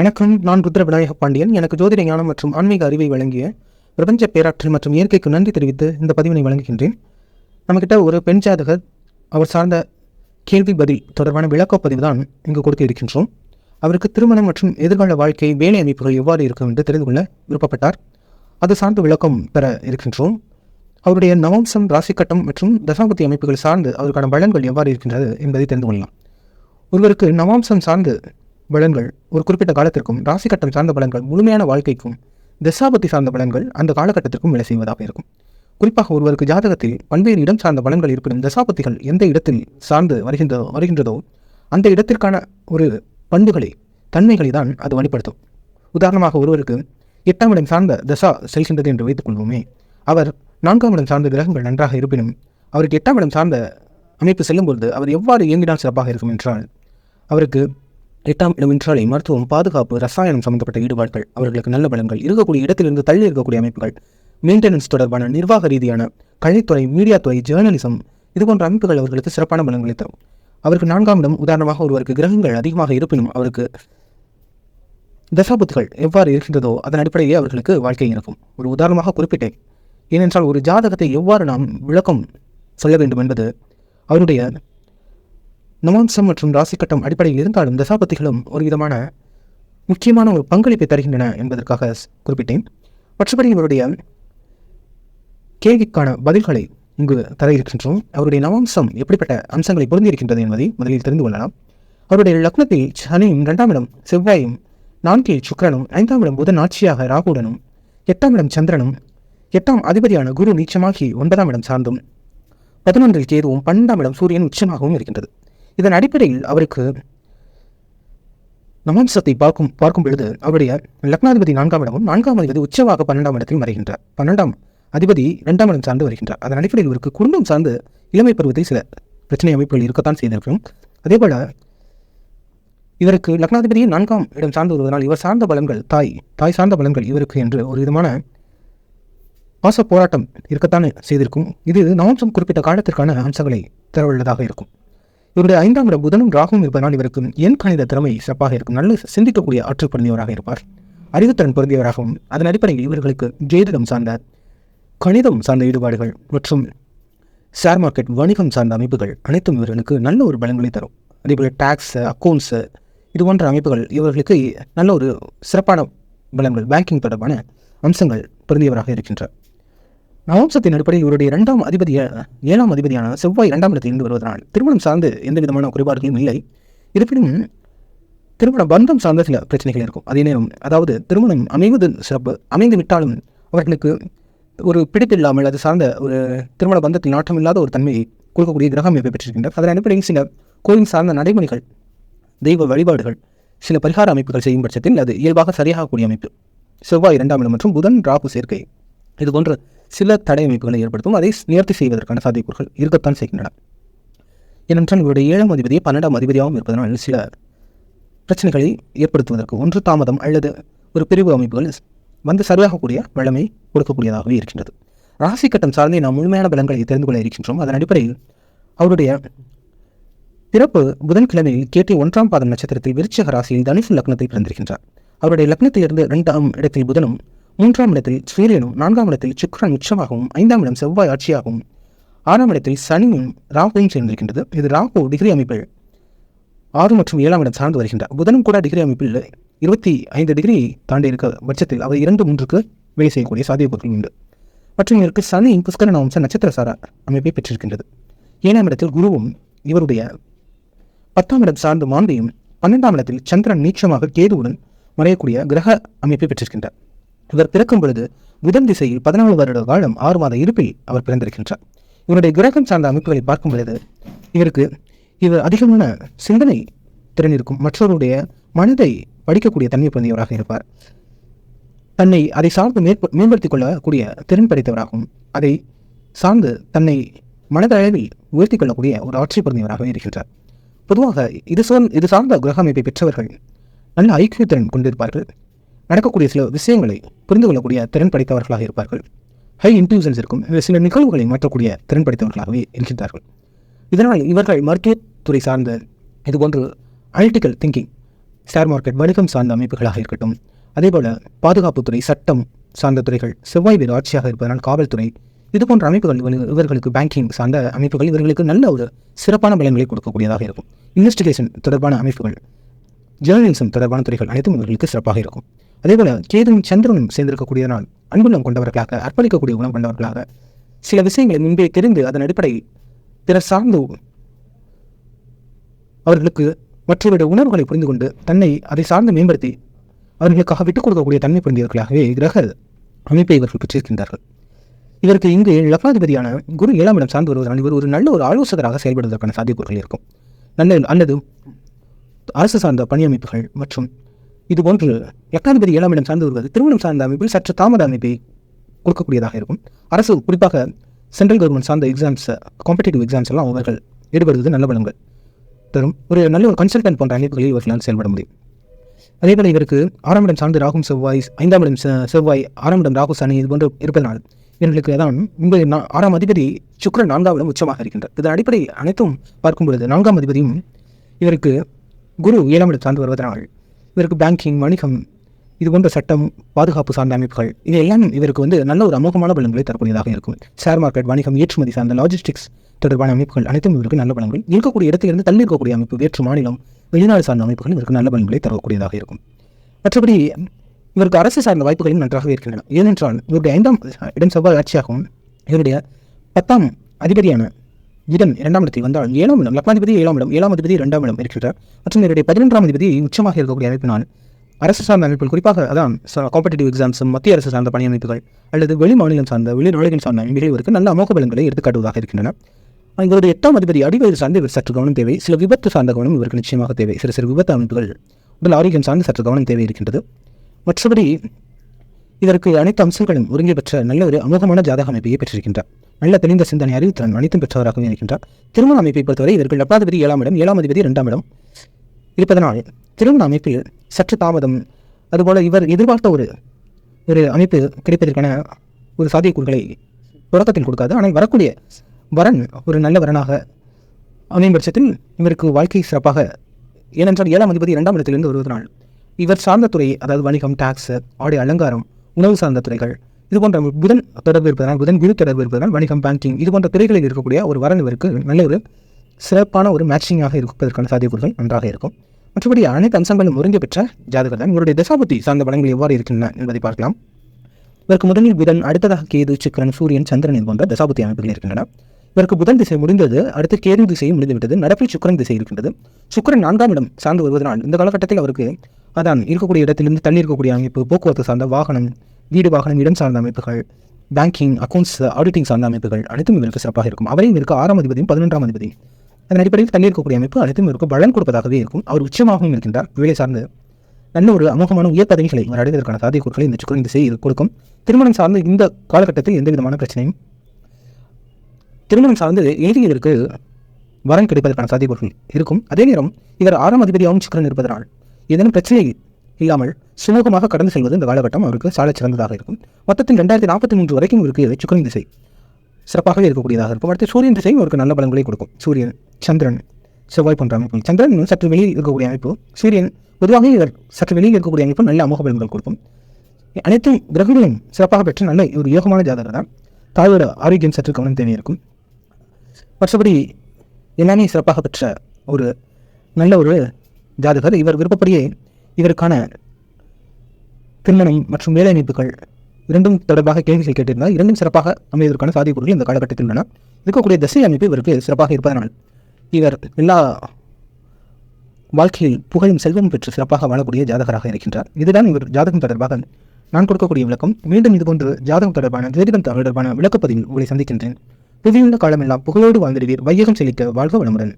வணக்கம் நான் ருத்ர விநாயக பாண்டியன். எனக்கு ஜோதிட ஞானம் மற்றும் ஆன்மீக அறிவை வழங்கிய பிரபஞ்ச பேராற்றல் மற்றும் இயற்கைக்கு நன்றி தெரிவித்து இந்த பதிவினை வழங்குகின்றேன். நம்மக்கிட்ட ஒரு பெண் ஜாதகர் அவர் சார்ந்த கேள்வி பதில் தொடர்பான விளக்கப்பதிவு தான் இங்கு கொடுத்து இருக்கின்றோம். அவருக்கு திருமணம் மற்றும் எதிர்கால வாழ்க்கை வேலை அமைப்புகள் எவ்வாறு இருக்கும் என்று தெரிந்து கொள்ள விருப்பப்பட்டார். அது சார்ந்த விளக்கம் பெற இருக்கின்றோம். அவருடைய நவம்சம் ராசிக்கட்டம் மற்றும் தசாபதி அமைப்புகள் சார்ந்து அவருக்கான பலன்கள் எவ்வாறு இருக்கின்றது என்பதை தெரிந்து கொள்ளலாம். ஒருவருக்கு நவாம்சம் சார்ந்து பலன்கள். ஒரு குறிப்பிட்ட காலத்திற்கும் ராசி கட்டம் சார்ந்த பலன்கள் முழுமையான வாழ்க்கைக்கும் தசாபதி சார்ந்த பலன்கள் அந்த காலகட்டத்திற்கும் வேலை செய்வதாக இருக்கும். குறிப்பாக ஒருவருக்கு ஜாதகத்தில் பல்வேறு இடம் சார்ந்த பலன்கள் இருப்பினும் தசாபத்திகள் எந்த இடத்தில் சார்ந்து வருகின்றதோ வருகின்றதோ அந்த இடத்திற்கான ஒரு பண்புகளை தன்மைகளை தான் அது வெளிப்படுத்தும் உதாரணமாக ஒருவருக்கு எட்டாம் இடம் சார்ந்த தசா செல்கின்றது என்று வைத்துக் கொள்வோமே அவர் நான்காம் இடம் சார்ந்த கிரகங்கள் நன்றாக இருப்பினும் அவருக்கு எட்டாம் இடம் சார்ந்த அமைப்பு செல்லும்பொழுது அவர் எவ்வாறு இயங்கினால் சிறப்பாக இருக்கும் என்றால் அவருக்கு எட்டாம் இடம் என்றாலே மருத்துவம் பாதுகாப்பு ரசாயனம் சம்பந்தப்பட்ட ஈடுபாடுகள் அவர்களுக்கு நல்ல பலன்கள் இருக்கக்கூடிய இடத்திலிருந்து தள்ளி இருக்கக்கூடிய அமைப்புகள் மெயின்டெனன்ஸ் தொடர்பான நிர்வாக ரீதியான கலைத்துறை மீடியா துறை ஜேர்னலிசம் இது போன்ற அமைப்புகள் அவர்களுக்கு சிறப்பான பலன்களை தரும். அவருக்கு நான்காம் இடம் உதாரணமாக ஒருவருக்கு கிரகங்கள் அதிகமாக இருப்பினும் அவருக்கு தசாபத்துகள் எவ்வாறு இருக்கின்றதோ அதன் அடிப்படையிலே அவர்களுக்கு வாழ்க்கை இருக்கும். ஒரு உதாரணமாக குறிப்பிட்டேன். ஏனென்றால் ஒரு ஜாதகத்தை எவ்வாறு நாம் விளக்கம் சொல்ல வேண்டும் என்பது அவருடைய நவாம்சம் மற்றும் ராசிக்கட்டம் அடிப்படையில் இருந்தாலும் தசாபத்திகளும் ஒரு விதமான முக்கியமான ஒரு பங்களிப்பை தருகின்றன என்பதற்காக குறிப்பிட்டேன். மற்றபடி இவருடைய கேள்விக்கான பதில்களை இங்கு தர இருக்கின்றோம். அவருடைய நவாம்சம் எப்படிப்பட்ட அம்சங்களை பொருந்தியிருக்கின்றது என்பதை முதலில் தெரிந்து கொள்ளலாம். அவருடைய லக்னத்தில் சனியும் இரண்டாம் இடம் செவ்வாயும் நான்கில் சுக்கிரனும் ஐந்தாம் இடம் புதன் ஆட்சியாக ராகுடனும் எட்டாம் இடம் சந்திரனும் எட்டாம் அதிபதியான குரு நீச்சமாகி ஒன்பதாம் இடம் சார்ந்தும் பதினொன்றில் கேதுவும் பன்னெண்டாம் இடம் சூரியன் உச்சமாகவும் இருக்கின்றது. இதன் அடிப்படையில் அவருக்கு நவாம்சத்தை பார்க்கும் பார்க்கும் பொழுது அவருடைய லக்னாதிபதி நான்காம் இடமும் நான்காம் அதிபதி உச்சமாக பன்னெண்டாம் இடத்தில் வருகின்றார் பன்னெண்டாம் அதிபதி இரண்டாம் இடம் சார்ந்து வருகின்றார். அதன் அடிப்படையில் இவருக்கு குடும்பம் சார்ந்து இளமை பருவத்தை சில பிரச்சனை அமைப்புகள் இருக்கத்தான் செய்திருக்கிறோம் அதேபோல இவருக்கு லக்னாதிபதியும் நான்காம் இடம் சார்ந்து வருவதனால் இவர் சார்ந்த பலன்கள் தாய் தாய் சார்ந்த பலன்கள் இவருக்கு என்று ஒரு விதமான பாச போராட்டம் இருக்கத்தான் செய்திருக்கும். இது நவம்சம் குறிப்பிட்ட காலத்திற்கான அம்சங்களை தரவுள்ளதாக இருக்கும். இவருடைய ஐந்தாம் இடம் புதனும் ராகுவும் இருப்பதனால் இவருக்கு என் கணித திறமை சிறப்பாக இருக்கும். நல்ல சிந்திக்கக்கூடிய ஆற்றல் பிறந்தவராக இருப்பார். அறிவுத்திறன் பொருந்தியவராகவும் அதன் அடிப்படையில் இவர்களுக்கு ஜோதிடம் சார்ந்த கணிதம் சார்ந்த ஈடுபாடுகள் மற்றும் ஷேர் மார்க்கெட் வணிகம் சார்ந்த அமைப்புகள் அனைத்தும் இவர்களுக்கு நல்ல ஒரு பலன்களை தரும். அதேபோல் டேக்ஸ் அக்கௌண்ட்ஸு இது போன்ற அமைப்புகள் இவர்களுக்கு நல்ல ஒரு சிறப்பான பலன்கள் பேங்கிங் தொடர்பான அம்சங்கள் பொருந்தியவராக இருக்கின்றன. நவம்சத்தின் அடிப்படையில் இவருடைய இரண்டாம் அதிபதிய ஏழாம் அதிபதியான செவ்வாய் இரண்டாம் இடத்தில் இருந்து வருவதனால் திருமணம் சார்ந்து எந்த விதமான குறைபாடுகளும் இல்லை. இருப்பினும் திருமண பந்தம் சார்ந்த சில பிரச்சனைகள் இருக்கும். அதே நேரம் அதாவது திருமணம் அமைவது சிறப்பு அமைந்து விட்டாலும் அவர்களுக்கு ஒரு பிடிப்பில்லாமல் அது சார்ந்த ஒரு திருமண பந்தத்தில் நாட்டம் இல்லாத ஒரு தன்மையை கொடுக்கக்கூடிய கிரக அமைப்பை பெற்றிருக்கின்றார் அதன் அடிப்படையில் சில கோயில் சார்ந்த நடைமுறைகள் தெய்வ வழிபாடுகள் சில பரிகார அமைப்புகள் செய்யும் பட்சத்தில் அது இயல்பாக சரியாகக்கூடிய அமைப்பு. செவ்வாய் இரண்டாம் இடம் மற்றும் புதன் ராகு சேர்க்கை. இது போன்ற சில தடை அமைப்புகளை ஏற்படுத்தும் அதை நிவர்த்தி செய்வதற்கான சாத்தியக்கூறுகள் இருக்கத்தான் செய்கின்றன. ஏனென்றால் இவருடைய ஏழாம் அதிபதியை பன்னெண்டாம் அதிபதியாகவும் இருப்பதனால் சில பிரச்சனைகளை ஏற்படுத்துவதற்கு ஒன்று தாமதம் அல்லது ஒரு பிரிவு அமைப்புகள் வந்து சரியாகக்கூடிய வளமை கொடுக்கக்கூடியதாகவே இருக்கின்றது. ராசி கட்டம் சார்ந்தே நாம் முழுமையான பலன்களை தெரிந்து கொள்ள இருக்கின்றோம். அதன் அடிப்படையில் அவருடைய பிறப்பு புதன்கிழமையில் கேட்டி ஒன்றாம் பாதம் நட்சத்திரத்தில் விருச்சக ராசியில் தனுசு லக்னத்தில் பிறந்திருக்கின்றார். அவருடைய லக்னத்திலிருந்து இரண்டாம் இடத்தில் புதனும் மூன்றாம் இடத்தில் சூரியனும் நான்காம் இடத்தில் சுக்கிரன் உச்சமாகவும் ஐந்தாம் இடம் செவ்வாய் ஆட்சியாகவும். ஆறாம் இடத்தில் சனியும் ராகுவும் சேர்ந்திருக்கின்றது. இது ராகு டிகிரி அமைப்பில் ஆறு மற்றும் ஏழாம் இடம் சார்ந்து வருகின்றார் புதனும் கூட டிகிரி அமைப்பில் இருபத்தி ஐந்து டிகிரி தாண்டி இருக்க பட்சத்தில் அவர் இரண்டு மூன்றுக்கு வேலை செய்யக்கூடிய சாத்தியக்கூறுகள் உண்டு. மற்றும் இதற்கு சனி புஷ்கரன் வம்ச நட்சத்திரசார அமைப்பை பெற்றிருக்கின்றது. ஏழாம் இடத்தில் குருவும் இவருடைய பத்தாம் இடம் சார்ந்த மாந்தையும் பன்னெண்டாம் இடத்தில் சந்திரன் நீச்சமாக கேதுவுடன் மறையக்கூடிய கிரக அமைப்பை பெற்றிருக்கின்றார். இவர் பிறக்கும் பொழுது புதன் திசையில் பதினாலு வருட காலம் ஆறு மாத இருப்பில் அவர் பிறந்திருக்கின்றார். இவருடைய கிரகம் சார்ந்த அமைப்புகளை பார்க்கும் பொழுது இவருக்கு இவர் அதிகமான சிந்தனை திறன் இருக்கும் மற்றவருடைய மனதை படிக்கக்கூடிய தன்மை பொருந்தியவராக இருப்பார். தன்னை அதை சார்ந்து மேற்ப மேம்படுத்திக் கொள்ளக்கூடிய திறன் படைத்தவராகவும் அதை சார்ந்து தன்னை மனதளவில் உயர்த்திக் கொள்ளக்கூடிய ஒரு ஆட்சி பொருந்தியவராகவே இருக்கின்றார். பொதுவாக இது சார் இது சார்ந்த கிரக அமைப்பை பெற்றவர்கள் நல்ல ஐக்கிய திறன் கொண்டிருப்பார்கள். நடக்கக்கூடிய சில விஷயங்களை புரிந்து கொள்ளக்கூடிய திறன் படைத்தவர்களாக இருப்பார்கள். ஹை இன்டெலிஜென்ஸ் இருக்கும். சில நிகழ்வுகளை மாற்றக்கூடிய திறன் படைத்தவர்களாகவே இருக்கின்றார்கள். இதனால் இவர்கள் மருத்துவத்துறை சார்ந்த இதுபோன்று அனலிட்டிக்கல் திங்கிங் ஷேர் மார்க்கெட் வணிகம் சார்ந்த அமைப்புகளாக இருக்கட்டும் அதேபோல பாதுகாப்புத்துறை சட்டம் சார்ந்த துறைகள் செவ்வாய் வீடு ஆட்சியாக இருப்பதனால் காவல்துறை இது போன்ற அமைப்புகள் இவர்களுக்கு பேங்கிங் சார்ந்த அமைப்புகள் இவர்களுக்கு நல்ல ஒரு சிறப்பான பலன்களை கொடுக்கக்கூடியதாக இருக்கும். இன்வெஸ்டிகேஷன் தொடர்பான அமைப்புகள் ஜேர்னலிசம் தொடர்பான துறைகள் அனைத்தும் இவர்களுக்கு சிறப்பாக இருக்கும். அதேபோல கேதுவும் சந்திரனும் சேர்ந்திருக்கக்கூடியதனால் அன்புள்ளம் கொண்டவர்களாக அர்ப்பணிக்கக்கூடிய குணம் கொண்டவர்களாக. சில விஷயங்களை முன்பே தெரிந்து அதன் அடிப்படையில் பிறர் சார்ந்து அவர்களுக்கு மற்றவருடைய உணர்வுகளை புரிந்து கொண்டு தன்னை அதை சார்ந்து மேம்படுத்தி அவர்களுக்காக விட்டுக் கொடுக்கக்கூடிய தன்மை புரிந்தவர்களாகவே கிரக அமைப்பை இவர்கள் பெற்றிருக்கின்றார்கள். இதற்கு இங்கு லக்னாதிபதியான குரு ஏழாம் இடம் சார்ந்து வருவதனால் இவர் ஒரு நல்ல ஒரு ஆலோசகராக செயல்படுவதற்கான சாத்தியக்கூறுகள் இருக்கும். நல்ல அல்லது அரசு சார்ந்த பணியமைப்புகள் மற்றும் இது போன்று எட்டாதிபதி ஏழாம் இடம் சார்ந்து வருவது திருமணம் சார்ந்த அமைப்பில் சற்று தாமத அமைப்பை கொடுக்கக்கூடியதாக இருக்கும். அரசு குறிப்பாக சென்ட்ரல் கவர்மெண்ட் சார்ந்த எக்ஸாம்ஸ் காம்படேட்டிவ் எக்ஸாம்ஸ் எல்லாம் அவர்கள் ஈடுபடுவது நல்ல பலன்கள் தரும். ஒரு நல்ல ஒரு கன்சல்டன்ட் போன்ற அமைப்புகளில் இவர்களால் செயல்பட முடியும். அதேபோல் இவருக்கு ஆறாம் இடம் சார்ந்து ராகும் செவ்வாய் ஐந்தாம் இடம் செவ்வாய் ஆறாம் இடம் ராகு சனி இது போன்று இருப்பதனால் இவர்களுக்கு தான் இந்த ஆறாம் அதிபதி சுக்கரன் நான்காம் இடம் உச்சமாக இருக்கின்றார். இதன் அடிப்படை அனைத்தும் பார்க்கும் பொழுது நான்காம் அதிபதியும் இவருக்கு குரு ஏழாம் இடம் சார்ந்து வருவதனால் இவருக்கு பேங்கிங் வணிகம் இது போன்ற சட்டம் பாதுகாப்பு சார்ந்த அமைப்புகள் இது எல்லாம் இவருக்கு வந்து நல்ல ஒரு அமோகமான பலன்களை தரக்கூடியதாக இருக்கும். ஷேர் மார்க்கெட் வணிகம் ஏற்றுமதி சார்ந்த லாஜிஸ்டிக்ஸ் தொடர்பான அமைப்புகள் அனைத்தும் இவருக்கு நல்ல பலன்கள். இருக்கக்கூடிய இடத்திலிருந்து தள்ளி இருக்கக்கூடிய அமைப்பு வேற்று மாநிலம் வெளிநாடு சார்ந்த அமைப்புகள் இவருக்கு நல்ல பலன்களை தரக்கூடியதாக இருக்கும். மற்றபடி இவருக்கு அரசு சார்ந்த வாய்ப்புகளும் நன்றாகவே இருக்கின்றன. ஏனென்றால் இவருடைய ஐந்தாம் இடம் செவ்வாய் ஆட்சியாகவும் இவருடைய பத்தாம் அதிபதியான இடம் இரண்டாம் இடத்தில் வந்தால் ஏழாம் இடம். லக்னாதிபதி ஏழாம் இடம் ஏழாம் அதிபதி இரண்டாம் இடம் இருக்கிறார். மற்றும் இவருடைய பதினொன்றாம் அதிபதி உச்சமாக இருக்கக்கூடிய அமைப்பினால் அரசு சார்ந்த அமைப்புகள் குறிப்பாக அதான் காம்படிட்டிவ் எக்ஸாம்ஸ் மத்திய அரசு சார்ந்த பணி அமைப்புகள் அல்லது வெளி மாநிலம் சார்ந்த வெளிநாடுகள் சார்ந்த அமைப்புகள் நல்ல அமோக பலன்களை எடுத்துக்காட்டுவதாக இருக்கின்றன. இவருடைய எட்டாம் அதிபதி அடிவயது சார்ந்து இவர் சற்று கவனம் தேவை. சில விபத்து சார்ந்த கவனம் இவருக்கு நிச்சயமாக தேவை. சிறு சிறு விபத்து அமைப்புகள் உடல் ஆரோக்கியம் சார்ந்து சற்று கவனம் தேவை இருக்கின்றது. மற்றபடி இதற்கு அனைத்து அம்சங்களும் ஒருங்கி பெற்ற நல்ல ஒரு அமோகமான ஜாதக அமைப்பையை பெற்றிருக்கின்றார். நல்ல தெளிந்த சிந்தனை அறிவுத்திறன் அனைத்தும் பெற்றவராகவே இருக்கின்றார். திருமண அமைப்பை பொறுத்தவரை இவர்கள் லப்னாதிபதி ஏழாம் இடம் ஏழாம் அதிபதி இரண்டாம் இடம் இருப்பதனால் திருமண அமைப்பில் சற்று தாமதம் அதுபோல இவர் எதிர்பார்த்த ஒரு ஒரு அமைப்பு கிடைப்பதற்கான ஒரு சாத்தியக்கூறுகளை தொடக்கத்தில் கொடுக்காது. ஆனால் வரக்கூடிய வரன் ஒரு நல்ல வரனாக அமையும் பட்சத்தில் இவருக்கு வாழ்க்கை சிறப்பாக ஏனென்றால் ஏழாம் அதிபதி இரண்டாம் இடத்திலிருந்து வருவதனால் இவர் சார்ந்த துறை அதாவது வணிகம் டாக்ஸ் ஆடை அலங்காரம் உணவு சார்ந்த துறைகள். இது போன்ற புதன் தொடர்பு இருப்பதனால் புதன் குரு தொடர்பு இருப்பதனால் வணிகம் பேங்கிங் இது போன்ற துறைகளில் இருக்கக்கூடிய ஒரு வரன் நல்ல ஒரு சிறப்பான ஒரு மேட்சிங்காக இருப்பதற்கான சாத்தியக்கூறுகள் நன்றாக இருக்கும். மற்றபடி அனைத்து அம்சங்களும் ஒருங்கி பெற்ற ஜாதகர் தான் இவருடைய தசாபுத்தி சார்ந்த பலன்கள் எவ்வாறு இருக்கின்றன என்பதை பார்க்கலாம். இவருக்கு முதலில் புதன் அடுத்ததாக கேது சுக்கிரன் சூரியன் சந்திரன் இது போன்ற தசாபுத்தி அமைப்புகள் இருக்கின்றன. இவருக்கு புதன் திசை முடிந்தது அடுத்து கேது திசையும் முடிந்துவிட்டது நடப்பில் சுக்கரன் திசை இருக்கின்றது. சுக்கிரன் நான்காம் இடம் சார்ந்து வருவதனால் இந்த காலகட்டத்தில் அவருக்கு அதான் இருக்கக்கூடிய இடத்திலிருந்து தள்ளி இருக்கக்கூடிய அமைப்பு போக்குவரத்து சார்ந்த வாகனம் வீடு வாகனம் இடம் சார்ந்த அமைப்புகள் பேங்கிங் அக்கௌண்ட்ஸ் ஆடிட்டிங் சார்ந்த அமைப்புகள் அனைத்தும் இவருக்கு சிறப்பாக இருக்கும். அவரையும் இவருக்கு ஆறாம் அதிபதியும் பதினொன்றாம் அதிபதி அதன் அடிப்படையில் தள்ளி இருக்கக்கூடிய அமைப்பு அனைத்தும் இவருக்கு பலன் கொடுப்பதாகவே இருக்கும். அவர் உச்சமாகவும் இருக்கின்றார். வேலை சார்ந்து நல்ல ஒரு அமோகமான உயர் பதவிகளை இவர் அடைவதற்கான சாத்தியக்கூறுகளை இந்த சுக்கரன் திசை இது கொடுக்கும். திருமணம் சார்ந்து இந்த காலகட்டத்தில் எந்த விதமான பிரச்சனையும் திருமணம் சார்ந்து எழுதியதற்கு வரன் கிடைப்பதற்கான சாத்தியக்கூறுகள் இருக்கும். அதே நேரம் இவர் ஆறாம் அதிபதியாகவும் சுக்கரன் இருப்பதனால் ஏதேனும் பிரச்சனை இல்லாமல் சுமூகமாக கடந்து செல்வது இந்த காலகட்டம் அவருக்கு சாலை சிறந்ததாக இருக்கும். மொத்தத்தில் ரெண்டாயிரத்தி நாற்பத்தி மூன்று வரைக்கும் இவருக்கு சுக்கரன் திசை. சிறப்பாகவே இருக்கக்கூடியதாக இருக்கும். அடுத்து சூரியன் திசையும் அவருக்கு நல்ல பலன்களை கொடுக்கும். சூரியன் சந்திரன் செவ்வாய் போன்ற அமைப்பு சந்திரன் சற்று வெளியில் இருக்கக்கூடிய அமைப்பு. சூரியன் பொதுவாக இவர் சற்று வெளியில் இருக்கக்கூடிய அமைப்பு நல்ல அமோக பலன்கள் கொடுக்கும். அனைத்து கிரகங்களும் சிறப்பாக பெற்ற நல்ல ஒரு யோகமான ஜாதகர் தான். தாயோட ஆரோக்கியம் சற்று கவனம் தேவையிருக்கும் மற்றபடி எல்லாமே சிறப்பாக பெற்ற ஒரு நல்ல ஒரு ஜாதகர் இவர் விருப்பப்படியே இவருக்கான திருமணம் மற்றும் வேலை அமைப்புகள் இரண்டும் தொடர்பாக கேள்விகள் கேட்டிருந்தால் இரண்டும் சிறப்பாக அமைவதற்கான சாத்தியக்கூறுகள் இந்த காலகட்டத்தில் உள்ளன இருக்கக்கூடிய திசை அமைப்பு இவருக்கு சிறப்பாக இருப்பதனால் இவர் எல்லா வாழ்க்கையில் புகழும் செல்வம் பெற்று சிறப்பாக வாழக்கூடிய ஜாதகராக இருக்கின்றார். இதுதான் இவர் ஜாதகம் தொடர்பாக நான் கொடுக்கக்கூடிய விளக்கம். மீண்டும் இதுபோன்று ஜாதகம் தொடர்பான ஜோதிடம் தொடர்பான விளக்கப்பதிவில் உங்களை சந்திக்கின்றேன். புதியுள்ள காலமெல்லாம் புகழோடு வாழ்ந்திடுவீர். வையகம் செழிக்க வாழ்க வளமுடன்.